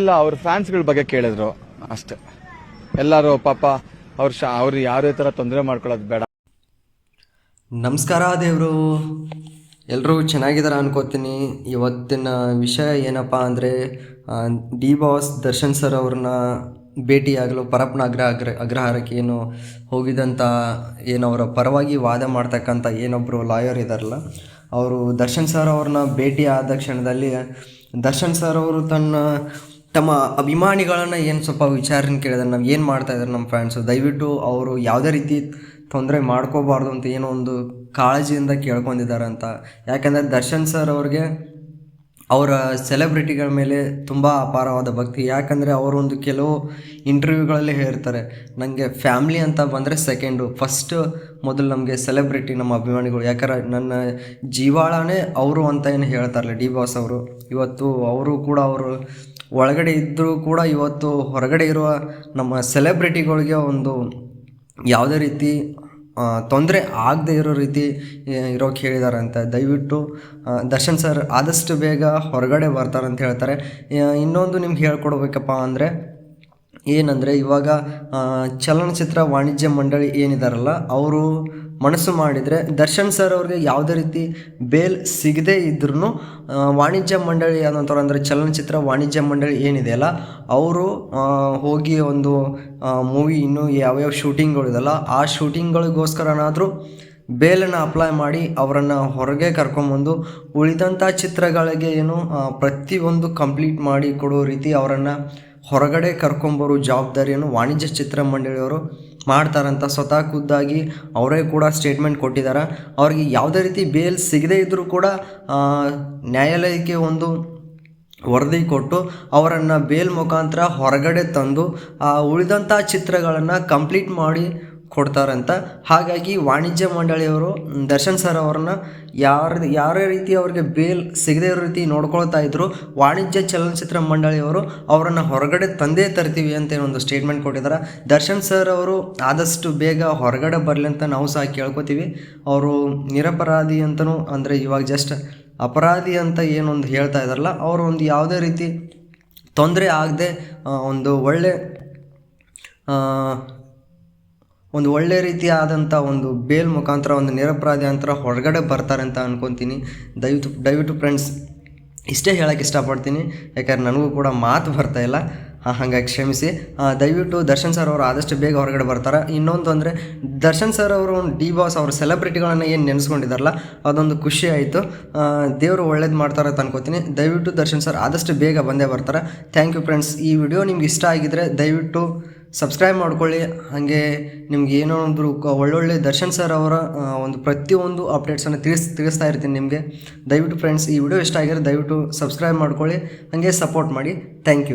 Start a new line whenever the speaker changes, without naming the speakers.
ಇಲ್ಲ ಅವ್ರ ಫ್ಯಾನ್ಸ್ಗಳ ಬಗ್ಗೆ ಕೇಳಿದ್ರು ಅಷ್ಟೇ. ಎಲ್ಲರೂ ಪಾಪ ಅವ್ರ ಶಾ, ಅವ್ರು ಯಾವುದೇ ಥರ ತೊಂದರೆ ಮಾಡ್ಕೊಳ್ಳೋದು ಬೇಡ.
ನಮಸ್ಕಾರ ದೇವರು. ಎಲ್ಲರೂ ಚೆನ್ನಾಗಿದ್ದಾರೆ ಅನ್ಕೋತೀನಿ. ಇವತ್ತಿನ ವಿಷಯ ಏನಪ್ಪ ಅಂದರೆ ಡಿ ಬಾಸ್ ದರ್ಶನ್ ಸರ್ ಅವ್ರನ್ನ ಭೇಟಿಯಾಗಲು ಪರಪ್ಪನ ಅಗ್ರ ಅಗ್ರ, ಅಗ್ರಹಾರಕ್ಕೆ ಏನು ಹೋಗಿದಂಥ ಏನು ಅವರ ಪರವಾಗಿ ವಾದ ಮಾಡ್ತಕ್ಕಂಥ ಏನೊಬ್ಬರು ಲಾಯರ್ ಇದ್ದಾರಲ್ಲ ಅವರು ದರ್ಶನ್ ಸರ್ ಅವ್ರನ್ನ ಭೇಟಿ ಆದ ಕ್ಷಣದಲ್ಲಿ ದರ್ಶನ್ ಸರ್ ಅವರು ತನ್ನ ತಮ್ಮ ಅಭಿಮಾನಿಗಳನ್ನು ಏನು ಸ್ವಲ್ಪ ವಿಚಾರನ ಕೇಳಿದ್ರೆ ನಾವು ಏನು ಮಾಡ್ತಾ ಇದ್ದಾರೆ ನಮ್ಮ ಫ್ರೆಂಡ್ಸು ದಯವಿಟ್ಟು ಅವರು ಯಾವುದೇ ರೀತಿ ತೊಂದರೆ ಮಾಡ್ಕೋಬಾರ್ದು ಅಂತ ಏನೋ ಒಂದು ಕಾಳಜಿಯಿಂದ ಕೇಳ್ಕೊಂಡಿದ್ದಾರೆ ಅಂತ. ಯಾಕೆಂದರೆ ದರ್ಶನ್ ಸರ್ ಅವ್ರಿಗೆ ಅವರ ಸೆಲೆಬ್ರಿಟಿಗಳ ಮೇಲೆ ತುಂಬ ಅಪಾರವಾದ ಭಕ್ತಿ. ಯಾಕಂದರೆ ಅವರೊಂದು ಕೆಲವು ಇಂಟರ್ವ್ಯೂಗಳಲ್ಲಿ ಹೇಳ್ತಾರೆ ನನಗೆ ಫ್ಯಾಮ್ಲಿ ಅಂತ ಬಂದರೆ ಸೆಕೆಂಡು ಫಸ್ಟ್ ಮೊದಲು ನಮಗೆ ಸೆಲೆಬ್ರಿಟಿ ನಮ್ಮ ಅಭಿಮಾನಿಗಳು. ಯಾಕಂದ್ರೆ ನನ್ನ ಜೀವಾಳನೇ ಅವರು ಅಂತ ಏನು ಹೇಳ್ತಾರಲ್ಲ ಡಿ ಬಾಸ್ ಅವರು. ಇವತ್ತು ಅವರು ಕೂಡ ಅವರು ಒಳಗಡೆ ಇದ್ದರೂ ಕೂಡ ಇವತ್ತು ಹೊರಗಡೆ ಇರುವ ನಮ್ಮ ಸೆಲೆಬ್ರಿಟಿಗಳಿಗೆ ಒಂದು ಯಾವುದೇ ರೀತಿ ತೊಂದರೆ ಆಗದೆ ಇರೋ ರೀತಿ ಇರೋಕೆ ಹೇಳಿದ್ದಾರೆ ಅಂತ ದಯವಿಟ್ಟು ದರ್ಶನ್ ಸರ್ ಆದಷ್ಟು ಬೇಗ ಹೊರಗಡೆ ಬರ್ತಾರೆ ಅಂತ ಹೇಳ್ತಾರೆ. ಇನ್ನೊಂದು ನಿಮ್ಗೆ ಹೇಳ್ಕೊಡ್ಬೇಕಪ್ಪ ಅಂದರೆ, ಏನಂದರೆ ಇವಾಗ ಚಲನಚಿತ್ರ ವಾಣಿಜ್ಯ ಮಂಡಳಿ ಏನಿದಾರಲ್ಲ, ಅವರು ಮನಸ್ಸು ಮಾಡಿದರೆ ದರ್ಶನ್ ಸರ್ ಅವ್ರಿಗೆ ಯಾವುದೇ ರೀತಿ ಬೇಲ್ ಸಿಗದೇ ಇದ್ರೂ ವಾಣಿಜ್ಯ ಮಂಡಳಿ ಅನ್ನೋಂಥವ್ರು ಅಂದರೆ ಚಲನಚಿತ್ರ ವಾಣಿಜ್ಯ ಮಂಡಳಿ ಏನಿದೆಯಲ್ಲ ಅವರು ಹೋಗಿ ಒಂದು ಮೂವಿ ಇನ್ನೂ ಯಾವ್ಯಾವ ಶೂಟಿಂಗ್ಗಳಿದಲ್ಲ ಆ ಶೂಟಿಂಗ್ಗಳಿಗೋಸ್ಕರನಾದರೂ ಬೇಲನ್ನು ಅಪ್ಲೈ ಮಾಡಿ ಅವರನ್ನು ಹೊರಗೆ ಕರ್ಕೊಂಬಂದು ಉಳಿದಂಥ ಚಿತ್ರಗಳಿಗೆ ಏನು ಪ್ರತಿಯೊಂದು ಕಂಪ್ಲೀಟ್ ಮಾಡಿ ಕೊಡೋ ರೀತಿ ಅವರನ್ನು ಹೊರಗಡೆ ಕರ್ಕೊಂಬರೋ ಜವಾಬ್ದಾರಿಯನ್ನು ವಾಣಿಜ್ಯ ಚಿತ್ರಮಂಡಳಿಯವರು ಮಾಡ್ತಾರಂತ ಸ್ವತಃ ಖುದ್ದಾಗಿ ಅವರೇ ಕೂಡ ಸ್ಟೇಟ್ಮೆಂಟ್ ಕೊಟ್ಟಿದ್ದಾರೆ ಅವ್ರಿಗೆ ಯಾವುದೇ ರೀತಿ ಬೇಲ್ ಸಿಗದೇ ಇದ್ದರೂ ಕೂಡ ನ್ಯಾಯಾಲಯಕ್ಕೆ ಒಂದು ವರದಿ ಕೊಟ್ಟು ಅವರನ್ನು ಬೇಲ್ ಮುಖಾಂತರ ಹೊರಗಡೆ ತಂದು, ಆ ಉಳಿದಂಥ ಚಿತ್ರಗಳನ್ನು ಕಂಪ್ಲೀಟ್ ಮಾಡಿ ಕೊಡ್ತಾರಂತ. ಹಾಗಾಗಿ ವಾಣಿಜ್ಯ ಮಂಡಳಿಯವರು, ದರ್ಶನ್ ಸರ್ ಅವ್ರನ್ನ ಯಾರ, ಯಾರೇ ರೀತಿ ಅವ್ರಿಗೆ ಬೇಲ್ ಸಿಗದೇ ಇರೋ ರೀತಿ ನೋಡ್ಕೊಳ್ತಾ ಇದ್ರು, ವಾಣಿಜ್ಯ ಚಲನಚಿತ್ರ ಮಂಡಳಿಯವರು ಅವರನ್ನು ಹೊರಗಡೆ ತಂದೇ ತರ್ತೀವಿ ಅಂತ ಒಂದು ಸ್ಟೇಟ್ಮೆಂಟ್ ಕೊಟ್ಟಿದ್ದಾರೆ ದರ್ಶನ್ ಸರ್ ಅವರು ಆದಷ್ಟು ಬೇಗ ಹೊರಗಡೆ ಬರಲಿ ಅಂತ ನಾವು ಸಹ ಕೇಳ್ಕೊತೀವಿ. ಅವರು ನಿರಪರಾಧಿ ಅಂತಲೂ ಅಂದರೆ ಇವಾಗ ಜಸ್ಟ್ ಅಪರಾಧಿ ಅಂತ ಏನೊಂದು ಹೇಳ್ತಾ ಇದ್ದಾರಲ್ಲ ಅವರು ಒಂದು ಯಾವುದೇ ರೀತಿ ತೊಂದರೆ ಆಗದೆ ಒಂದು ಒಳ್ಳೆ ಒಂದು ಒಳ್ಳೆ ರೀತಿಯಾದಂಥ ಒಂದು ಬೇಲ್ ಮುಖಾಂತರ, ಒಂದು ನಿರಪರಾಧಿ ಅಂತರ ಹೊರಗಡೆ ಬರ್ತಾರೆ ಅಂತ ಅನ್ಕೊತೀನಿ. ದಯವಿಟ್ಟು ದಯವಿಟ್ಟು ಫ್ರೆಂಡ್ಸ್ ಇಷ್ಟೇ ಹೇಳೋಕ್ಕೆ ಇಷ್ಟಪಡ್ತೀನಿ. ಯಾಕಂದ್ರೆ ನನಗೂ ಕೂಡ ಮಾತು ಬರ್ತಾ ಇಲ್ಲ. ಹಾಂ, ಹಾಗಾಗಿ ಕ್ಷಮಿಸಿ. ದಯವಿಟ್ಟು ದರ್ಶನ್ ಸರ್ ಅವರು ಆದಷ್ಟು ಬೇಗ ಹೊರಗಡೆ ಬರ್ತಾರೆ. ಇನ್ನೊಂದು ಅಂದರೆ, ದರ್ಶನ್ ಸರ್ ಅವರು ಒಂದು ಡಿ ಬಾಸ್ ಅವ್ರ ಸೆಲೆಬ್ರಿಟಿಗಳನ್ನು ಏನು ನೆನೆಸ್ಕೊಂಡಿದ್ದಾರಲ್ಲ ಅದೊಂದು ಖುಷಿ ಆಯಿತು. ದೇವರು ಒಳ್ಳೇದು ಮಾಡ್ತಾರೆ ಅಂತ ಅನ್ಕೋತೀನಿ. ದಯವಿಟ್ಟು ದರ್ಶನ್ ಸರ್ ಆದಷ್ಟು ಬೇಗ ಬಂದೇ ಬರ್ತಾರೆ. ಥ್ಯಾಂಕ್ ಯು ಫ್ರೆಂಡ್ಸ್ ಈ ವಿಡಿಯೋ ನಿಮ್ಗೆ ಇಷ್ಟ ಆಗಿದ್ದರೆ ದಯವಿಟ್ಟು ಸಬ್ಸ್ಕ್ರೈಬ್ ಮಾಡ್ಕೊಳ್ಳಿ. ಹಾಗೆ ನಿಮ್ಗೆ ಏನೋ ಒಂದು ಒಳ್ಳೊಳ್ಳೆ ದರ್ಶನ್ ಸರ್ ಅವರ ಒಂದು ಪ್ರತಿಯೊಂದು ಅಪ್ಡೇಟ್ಸನ್ನು ತಿಳಿಸ್, ತಿಳಿಸ್ತಾ ಇರ್ತೀನಿ ನಿಮಗೆ. ದಯವಿಟ್ಟು ಫ್ರೆಂಡ್ಸ್ ಈ ವಿಡಿಯೋ ಇಷ್ಟ ಆಗಿದ್ರೆ ದಯವಿಟ್ಟು ಸಬ್ಸ್ಕ್ರೈಬ್ ಮಾಡ್ಕೊಳ್ಳಿ. ಹಾಗೆ ಸಪೋರ್ಟ್ ಮಾಡಿ. Thank you